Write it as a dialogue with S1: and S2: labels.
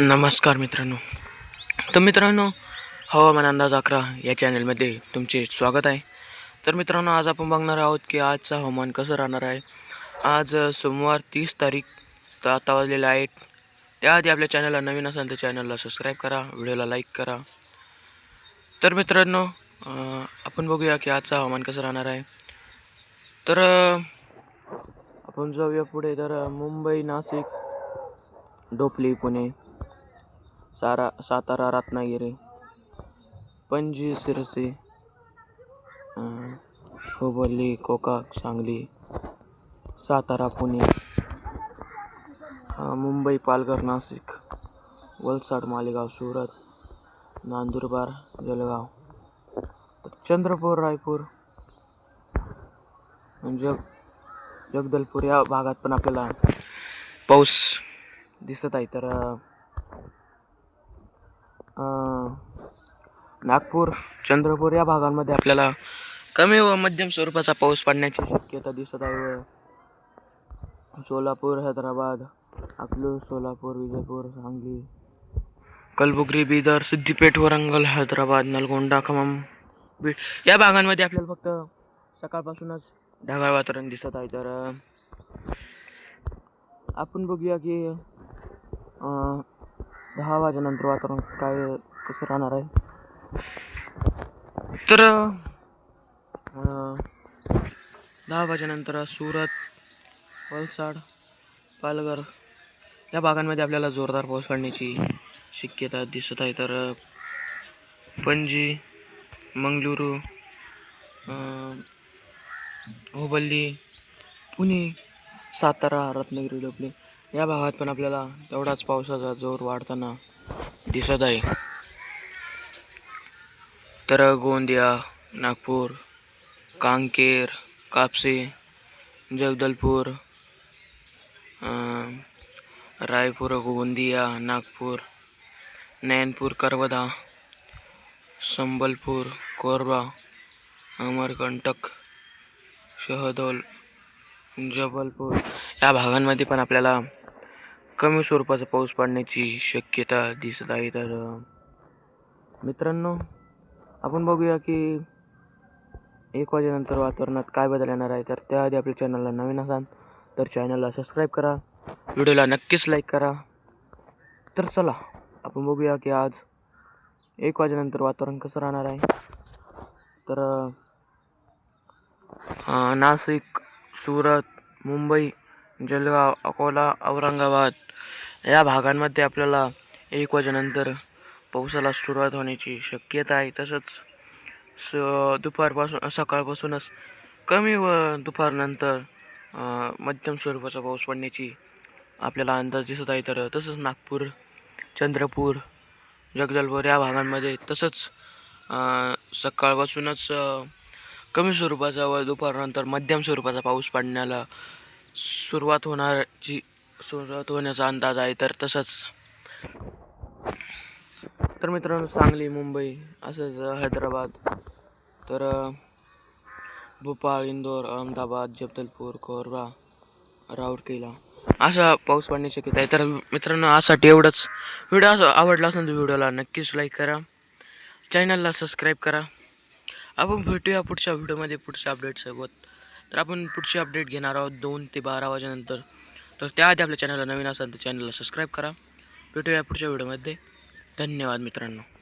S1: नमस्कार मित्रांनो. तर मित्रांनो हवामान अंदाज अकरा या चॅनलमध्ये तुमचे स्वागत आहे. तर मित्रांनो आज आपण बघणार आहोत की आजचं हवामान कसं राहणार आहे. आज सोमवार तीस तारीख तर आता वाजलेलं आहे. त्याआधी आपल्या चॅनलला नवीन असाल तर चॅनलला सबस्क्राईब करा व्हिडिओला लाईक करा. तर मित्रांनो आपण बघूया की आजचं हवामान कसं राहणार आहे. तर आपण जाऊया पुढे. तर मुंबई नाशिक डोपली पुणे. सारा सातारा रत्नागिरी पणजी सिरसी हुबली कोका कोकाक सांगली सातारा पुणे मुंबई पालघर नाशिक वलसाड मालेगाव सुरत नांदुरबार जळगाव चंद्रपूर रायपूर जग जगदलपूर या भागात पण आपल्याला पाऊस दिसत आहे. तर नागपूर चंद्रपूर या भागांमध्ये आपल्याला कमी व मध्यम स्वरूपाचा पाऊस पडण्याची शक्यता दिसत आहे. सोलापूर हैदराबाद अकलूज सोलापूर विजयपूर सांगली कलबुगरी बिदर सिद्धीपेठ वरंगल हैदराबाद नलगोंडा खमम बीड या भागांमध्ये आपल्याला फक्त सकाळपासूनच ढगाळ वातावरण दिसत आहे. तर आपण बघूया की दहा वाजेनंतर वातावरण काय कसं राहणार आहे. तर दहा वाजेनंतर सुरत वलसाड पालघर या भागांमध्ये आपल्याला जोरदार पाऊस पडण्याची शक्यता दिसत आहे. तर पणजी मंगळुरू हुबल्ली पुणे सातारा रत्नागिरी डोपले या भागात पण आपल्याला तेवढाच पावसाचा जोर वाढताना दिसत आहे. तर गोंदिया नागपूर कांकेर कापसे जगदलपूर रायपूर गोंदिया नागपूर नैनपूर करवदा संबलपूर कोरबा अमरकंटक शहदोल जबलपूर. या भागांमध्ये पण आपल्याला कमी स्वरूपाचा पाऊस पडण्याची शक्यता दिसत आहे. तर मित्रांनो आपण बघूया की एक वाजेनंतर वातावरणात काय बदल येणार आहे. तर त्याआधी आपल्या चॅनलला नवीन असाल तर चॅनलला सबस्क्राईब करा. व्हिडिओला नक्कीच लाईक करा. तर चला आपण बघूया की आज एक वाजेनंतर वातावरण कसं राहणार आहे. तर नाशिक सुरत मुंबई जळगाव अकोला औरंगाबाद या भागांमध्ये आपल्याला एक वाजेनंतर पावसाला सुरुवात होण्याची शक्यता आहे. तसंच स दुपारपासून सकाळपासूनच कमी व दुपारनंतर मध्यम स्वरूपाचा पाऊस पडण्याची आपल्याला अंदाज दिसत आहे. तर तसंच नागपूर चंद्रपूर जगदलपूर या भागांमध्ये तसंच सकाळपासूनच कमी स्वरूपाचा व दुपारनंतर मध्यम स्वरूपाचा पाऊस पडण्याला सुरुवात होणारची सुरुवात होण्याचा अंदाज आहे. तर तसंच तर मित्रांनो सांगली मुंबई असंच हैदराबाद. तर भोपाळ इंदोर अहमदाबाद जबदलपूर कोरबा राऊरकेला असा पाऊस पडण्याची शक्यता आहे. तर मित्रांनो आजसाठी एवढंच. व्हिडिओ असं आवडला असेल तर व्हिडिओला नक्कीच लाईक करा. चॅनलला सबस्क्राईब करा. आपण भेटूया पुढच्या व्हिडिओमध्ये पुढच्या अपडेटसोबत तर आपण पुढची अपडेट घेणार आहोत दोन ते बारा वाजेनंतर. तर त्याआधी आपल्या चॅनलला नवीन असाल तर चॅनलला सबस्क्राईब करा. भेटूया पुढच्या व्हिडिओमध्ये. धन्यवाद मित्रांनो.